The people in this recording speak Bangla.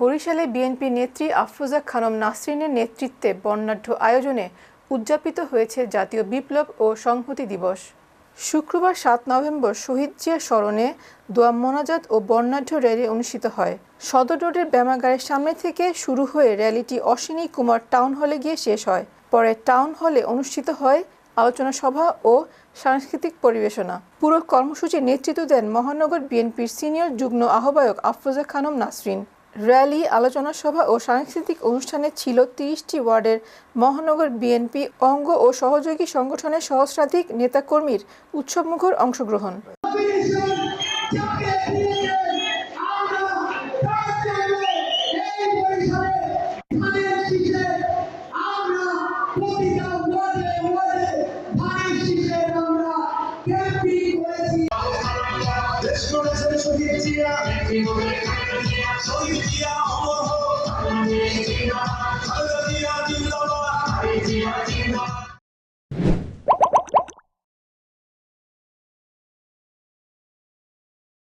বরিশালে বিএনপি নেত্রী আফরোজা খানম নাসরিনের নেতৃত্বে বর্ণাঢ্য আয়োজনে উদযাপিত হয়েছে জাতীয় বিপ্লব ও সংহতি দিবস। শুক্রবার সাত নভেম্বর শহীদ জিয়ার স্মরণে দোয়া মোনাজাত ও বর্ণাঢ্য র্যালি অনুষ্ঠিত হয়। সদর রোডের ব্যামাগারের সামনে থেকে শুরু হয়ে র্যালিটি অশ্বিনী কুমার টাউন হলে গিয়ে শেষ হয়। পরে টাউন হলে অনুষ্ঠিত হয় আলোচনা সভা ও সাংস্কৃতিক পরিবেশনা। পুরো কর্মসূচির নেতৃত্ব দেন মহানগর বিএনপির সিনিয়র যুগ্ম আহ্বায়ক আফরোজা খানম নাসরিন। র্যালি, আলোচনা সভা ও সাংস্কৃতিক অনুষ্ঠানে ছিল তিরিশটি ওয়ার্ডের মহানগর বিএনপি অঙ্গ ও সহযোগী সংগঠনের সহস্রাধিক নেতাকর্মীর উৎসবমুখর অংশগ্রহণ Let's go. দিয়েছিয়া জীবনে দিয়েছিয়া শহীদ দিয়া অমর হোক। জীবনে দিয়েছিয়া শহীদ দিয়া জিন্দাবাদ জিয়া জিন্দাবাদ।